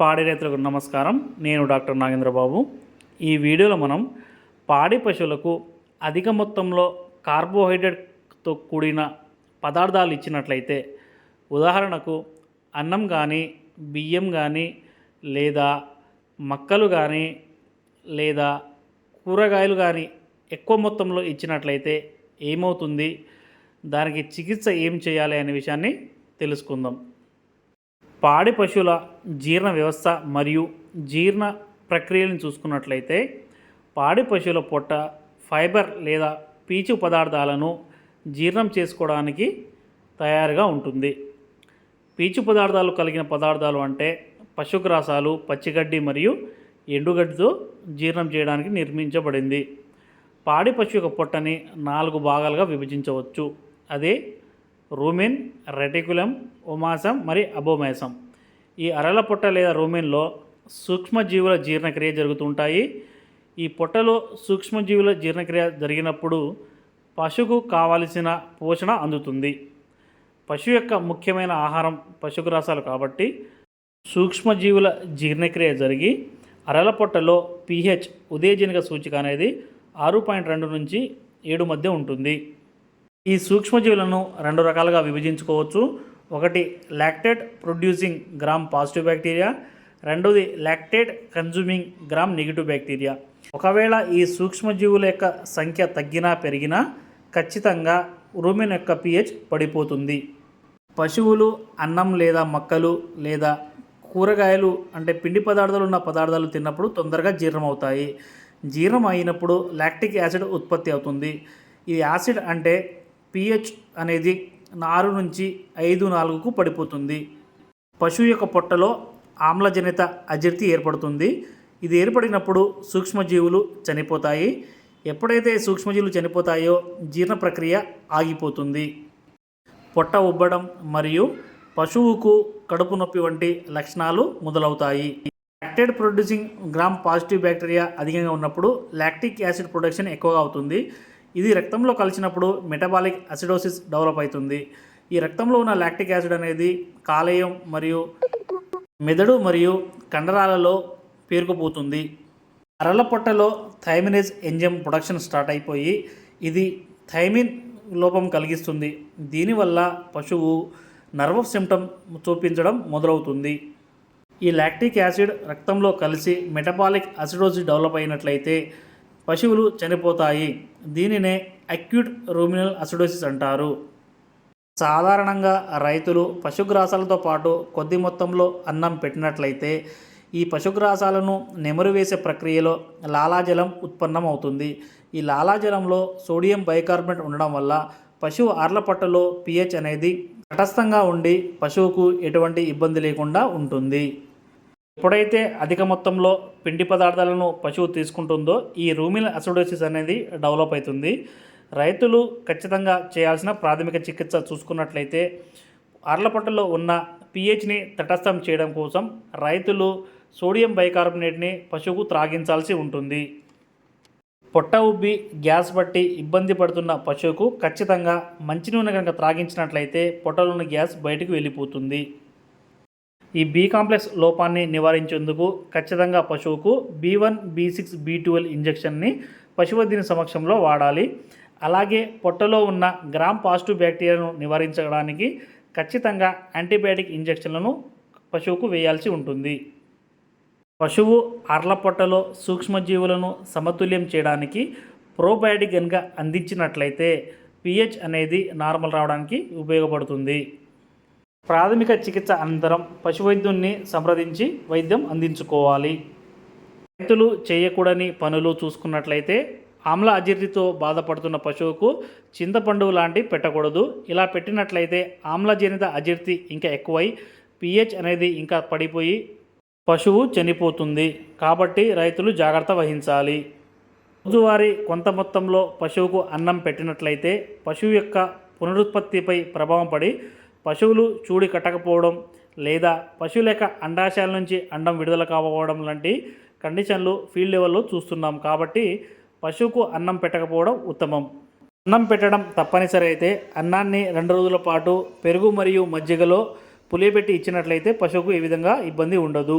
పాడి రైతులకు నమస్కారం. నేను డాక్టర్ నాగేంద్రబాబు. ఈ వీడియోలో మనం పాడి పశువులకు అధిక మొత్తంలో కార్బోహైడ్రేట్తో కూడిన పదార్థాలు ఇచ్చినట్లయితే ఉదాహరణకు అన్నం కానీ బియ్యం కానీ లేదా మక్కలు కానీ లేదా కూరగాయలు కానీ ఎక్కువ మొత్తంలో ఇచ్చినట్లయితే ఏమవుతుంది? దానికి చికిత్స ఏం చేయాలి అనే విషయాన్ని తెలుసుకుందాం. పాడి పశువుల జీర్ణ వ్యవస్థ మరియు జీర్ణ ప్రక్రియలను చూసుకున్నట్లయితే పాడి పశువుల పొట్ట ఫైబర్ లేదా పీచు పదార్థాలను జీర్ణం చేసుకోవడానికి తయారుగా ఉంటుంది. పీచు పదార్థాలు కలిగిన పదార్థాలు అంటే పశుగ్రాసాలు పచ్చిగడ్డి మరియు ఎండుగడ్డితో జీర్ణం చేయడానికి నిర్మించబడింది. పాడి పశువు యొక్క పొట్టని నాలుగు భాగాలుగా విభజించవచ్చు. అదే రూమిన్ రెటికులం ఉమాసం మరియు అబోమేసం. ఈ అరల పొట్ట లేదా రూమిన్లో సూక్ష్మజీవుల జీర్ణక్రియ జరుగుతుంటాయి. ఈ పొట్టలో సూక్ష్మజీవుల జీర్ణక్రియ జరిగినప్పుడు పశువుకు కావలసిన పోషణ అందుతుంది. పశువు యొక్క ముఖ్యమైన ఆహారం పశుగ్రాసాలు కాబట్టి సూక్ష్మజీవుల జీర్ణక్రియ జరిగి అరల పొట్టలో పీహెచ్ ఉదయజనిక సూచిక అనేది ఆరు పాయింట్ రెండు నుంచి ఏడు మధ్య ఉంటుంది. ఈ సూక్ష్మజీవులను రెండు రకాలుగా విభజించుకోవచ్చు. ఒకటి lactate producing gram positive bacteria రెండోది lactate consuming gram negative bacteria. ఒకవేళ ఈ సూక్ష్మజీవుల యొక్క సంఖ్య తగ్గినా పెరిగినా ఖచ్చితంగా రూమెన్ యొక్క పిహెచ్ పడిపోతుంది. పశువులు అన్నం లేదా మొక్కలు లేదా కూరగాయలు అంటే పిండి పదార్థాలు ఉన్న పదార్థాలు తిన్నప్పుడు తొందరగా జీర్ణమవుతాయి. జీర్ణం అయినప్పుడు లాక్టిక్ యాసిడ్ ఉత్పత్తి అవుతుంది. ఈ యాసిడ్ అంటే పిహెచ్ అనేది ఆరు నుంచి ఐదు నాలుగుకు పడిపోతుంది. పశువు యొక్క పొట్టలో ఆమ్లజనిత అజీర్తి ఏర్పడుతుంది. ఇది ఏర్పడినప్పుడు సూక్ష్మజీవులు చనిపోతాయి. ఎప్పుడైతే సూక్ష్మజీవులు చనిపోతాయో జీర్ణ ప్రక్రియ ఆగిపోతుంది. పొట్ట ఉబ్బడం మరియు పశువుకు కడుపు నొప్పి వంటి లక్షణాలు మొదలవుతాయి. Lactate producing gram positive bacteria అధికంగా ఉన్నప్పుడు లాక్టిక్ యాసిడ్ ప్రొడక్షన్ ఎక్కువగా అవుతుంది. ఇది రక్తంలో కలిసినప్పుడు మెటబాలిక్ అసిడోసిస్ డెవలప్ అవుతుంది. ఈ రక్తంలో ఉన్న లాక్టిక్ యాసిడ్ అనేది కాలేయం మరియు మెదడు మరియు కండరాలలో పేరుకుపోతుంది. అరల పొట్టలో థైమినేజ్ ఎంజైమ్ ప్రొడక్షన్ స్టార్ట్ అయిపోయి ఇది థైమిన్ లోపం కలిగిస్తుంది. దీనివల్ల పశువు నర్వస్ సిమ్టమ్ చూపించడం మొదలవుతుంది. ఈ లాక్టిక్ యాసిడ్ రక్తంలో కలిసి మెటబాలిక్ అసిడోసిస్ డెవలప్ అయినట్లయితే పశువులు చనిపోతాయి. దీనినే అక్యూట్ రూమినల్ అసిడోసిస్ అంటారు. సాధారణంగా రైతులు పశుగ్రాసాలతో పాటు కొద్ది మొత్తంలో అన్నం పెట్టినట్లయితే ఈ పశుగ్రాసాలను నెమరు వేసే ప్రక్రియలో లాలాజలం ఉత్పన్నం అవుతుంది ఈ లాలాజలంలో సోడియం బైకార్బోనేట్ ఉండడం వల్ల పశువు ఆర్లపట్టలో పిహెచ్ అనేది తటస్థంగా ఉండి పశువుకు ఎటువంటి ఇబ్బంది లేకుండా ఉంటుంది. ఎప్పుడైతే అధిక మొత్తంలో పిండి పదార్థాలను పశువు తీసుకుంటుందో ఈ రూమిల్ అసిడోసిస్ అనేది డెవలప్ అవుతుంది. రైతులు ఖచ్చితంగా చేయాల్సిన ప్రాథమిక చికిత్స చూసుకున్నట్లయితే అర్లపట్టులో ఉన్న పిహెచ్ని తటస్థం చేయడం కోసం రైతులు సోడియం బైకార్బోనేట్ని పశువుకు త్రాగించాల్సి ఉంటుంది. పొట్ట ఉబ్బి గ్యాస్ బట్టి ఇబ్బంది పడుతున్న పశువుకు ఖచ్చితంగా మంచినూనె కనుక త్రాగించినట్లయితే పొట్టలోని గ్యాస్ బయటకు వెళ్ళిపోతుంది. ఈ బి కాంప్లెక్స్ లోపాన్ని నివారించేందుకు ఖచ్చితంగా పశువుకు B one B six B twelve ఇంజెక్షన్ని పశువైద్యుని సమక్షంలో వాడాలి. అలాగే పొట్టలో ఉన్న గ్రామ్ పాజిటివ్ బ్యాక్టీరియాను నివారించడానికి ఖచ్చితంగా యాంటీబయాటిక్ ఇంజెక్షన్లను పశువుకు వేయాల్సి ఉంటుంది. పశువు అర్ల పొట్టలో సూక్ష్మజీవులను సమతుల్యం చేయడానికి ప్రోబయాటిక్ కనుక అందించినట్లయితే పిహెచ్ అనేది నార్మల్ రావడానికి ఉపయోగపడుతుంది. ప్రాథమిక చికిత్స అనంతరం పశువైద్యున్ని సంప్రదించి వైద్యం అందించుకోవాలి. రైతులు చేయకూడని పనులు చూసుకున్నట్లయితే ఆమ్ల అజీర్తితో బాధపడుతున్న పశువుకు చింతపండు లాంటి పెట్టకూడదు. ఇలా పెట్టినట్లయితే ఆమ్లజనిత అజీర్తి ఇంకా ఎక్కువై పిహెచ్ అనేది ఇంకా పడిపోయి పశువు చనిపోతుంది. కాబట్టి రైతులు జాగ్రత్త వహించాలి. రోజువారీ కొంత మొత్తంలో పశువుకు అన్నం పెట్టినట్లయితే పశువు యొక్క పునరుత్పత్తిపై ప్రభావం పడి పశువులు చూడి కట్టకపోవడం లేదా పశువుల యొక్క అండాశయాల నుంచి అండం విడుదల కాకపోవడం లాంటి కండిషన్లు ఫీల్డ్ లెవెల్లో చూస్తున్నాం కాబట్టి పశువుకు అన్నం పెట్టకపోవడం ఉత్తమం. అన్నం పెట్టడం తప్పనిసరి అయితే అన్నాన్ని రెండు రోజుల పాటు పెరుగు మరియు మజ్జిగలో పులియబెట్టి ఇచ్చినట్లయితే పశువుకు ఈ విధంగా ఇబ్బంది ఉండదు.